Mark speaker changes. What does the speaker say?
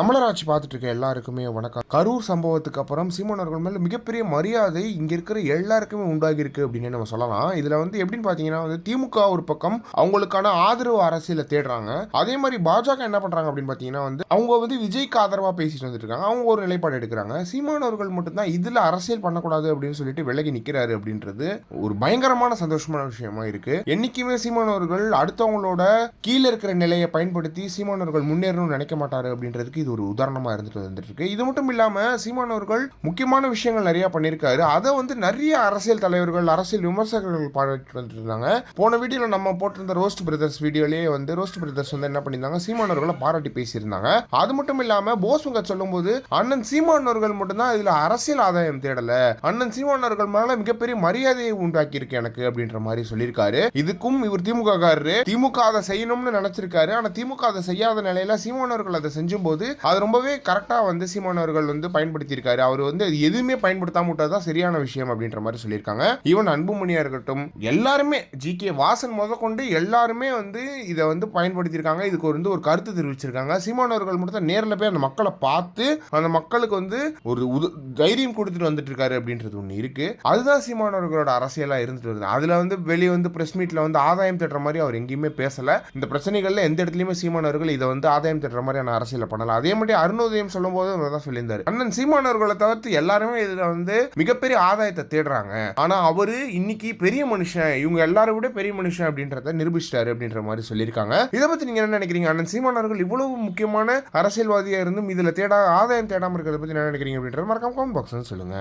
Speaker 1: தமிழராட்சி பார்த்துட்டு இருக்க எல்லாருக்குமே வணக்கம். கரூர் சம்பவத்துக்கு அப்புறம் சீமான் அவர்கள் மேலே மிகப்பெரிய மரியாதை இங்கே இருக்கிற எல்லாருக்குமே உண்டாகி இருக்கு அப்படின்னு நம்ம சொல்லலாம். இதில் வந்து எப்படின்னு பார்த்தீங்கன்னா வந்து திமுக ஒரு பக்கம் அவங்களுக்கான ஆதரவு அரசியலை தேடுறாங்க. அதே மாதிரி பாஜக என்ன பண்றாங்க அப்படின்னு பார்த்தீங்கன்னா வந்து அவங்க வந்து விஜய்க்கு ஆதரவாக பேசிட்டு வந்துட்டு இருக்காங்க அவங்க ஒரு நிலைப்பாடு எடுக்கிறாங்க. சீமான் அவர்கள் மட்டும்தான் இதில் அரசியல் பண்ணக்கூடாது அப்படின்னு சொல்லிட்டு விலகி நிற்கிறாரு அப்படின்றது ஒரு பயங்கரமான சந்தோஷமான விஷயமா இருக்கு. என்னைக்குமே சீமான் அவர்கள் அடுத்தவங்களோட கீழே இருக்கிற நிலையை பயன்படுத்தி சீமான் அவர்கள் முன்னேறணும்னு நினைக்க மாட்டாரு அப்படின்றதுக்கு இது ஒரு உதாரணமாக இருந்துட்டு வந்துட்டு இருக்கு இது மட்டும் இல்லாமல் சீமான் அவர்கள் முக்கியமான விஷயங்கள் நிறைய பண்ணியிருக்காரு. அதை வந்து நிறைய அரசியல் தலைவர்கள் அரசியல் விமர்சகர்கள் பாடிட்டு வந்துட்டு இருந்தாங்க போன வீடியோல நம்ம போட்டிருந்த ரோஸ்ட் பிரதர்ஸ் வீடியோலயே வந்து ரோஸ்ட் பிரதர்ஸ் வந்து என்ன பண்ணியிருந்தாங்க? சீமான் அவர்களை பாராட்டி பேசியிருந்தாங்க. அது மட்டும் இல்லாம போஸ்வங்க சொல்லும்போது அண்ணன் சீமான் அவர்கள் மட்டும்தான் இதுல அரசியல் ஆதாயம் தேடல. அண்ணன் சீமான் அவர்கள் மேல மிகப்பெரிய மரியாதையை உண்டாக்கி இருக்கு எனக்கு அப்படின்ற மாதிரி சொல்லியிருக்காரு. இதுக்கும் இவர் திமுக காரரு திமுக அதை செய்யணும்னு நினைச்சிருக்காரு. ஆனா திமுக அதை செய்யாத நிலையில சீமான் அவர்கள் அதை செஞ்சும்போது அது ரொம்பவே கரெக்டாக வந்து சீமான் அவர்கள் வந்து பயன்படுத்தியிருக்காரு. அவர் வந்து அது எதுவுமே பயன்படுத்தாம விட்டதுதான் சரியான விஷயம் அப்படின்ற மாதிரி சொல்லியிருக்காங்க. ஈவன் அன்புமணியாக இருக்கட்டும் எல்லாருமே ஜி கே வாசன் முதற்கொண்டு எல்லாருமே வந்து இதை வந்து பயன்படுத்தியிருக்காங்க. இதுக்கு வந்து ஒரு கருத்து தெரிவிச்சிருக்காங்க. சீமான் அவர்கள் மட்டும் தான் நேரில் போய் அந்த மக்களை பார்த்து அந்த மக்களுக்கு வந்து ஒரு உத தைரியம் கொடுத்துட்டு வந்துட்டு இருக்காரு அப்படின்றது ஒன்று இருக்கு. அதுதான் சீமான் அவர்களோட அரசியலாக இருந்துட்டு வருது. அதில் வந்து வெளியே வந்து பிரஸ் மீட்டில் வந்து ஆதாயம் தேடுற மாதிரி அவர் எங்கேயுமே பேசல. இந்த பிரச்சனைகளில் எந்த இடத்துலையுமே சீமான் அவர்கள் இதை வந்து ஆதாயம் தேடுற மாதிரியான அரசியலை பண்ணலாம் அதே மாதிரி அருணோதயம் சொல்லும் போது தான் சொல்லியிருந்தாரு. அண்ணன் சீமானவர்களை தவிர்த்து எல்லாருமே இதுல வந்து மிகப்பெரிய ஆதாயத்தை தேடுறாங்க. ஆனா அவரு இன்னைக்கு பெரிய மனுஷன் இவங்க எல்லாரும் விட பெரிய மனுஷன் அப்படின்றத நிரூபிச்சிட்டாரு அப்படின்ற மாதிரி சொல்லியிருக்காங்க. இதை பத்தி நீங்க என்ன நினைக்கிறீங்க? அண்ணன் சீமானவர்கள் இவ்வளவு முக்கியமான அரசியல்வாதியா இருந்தும் இதுல தேடா ஆதாயம் தேடாம இருக்கிறத பத்தி என்ன நினைக்கிறீங்க அப்படின்றத மறக்காம கமெண்ட் பாக்ஸ் சொல்லுங்க.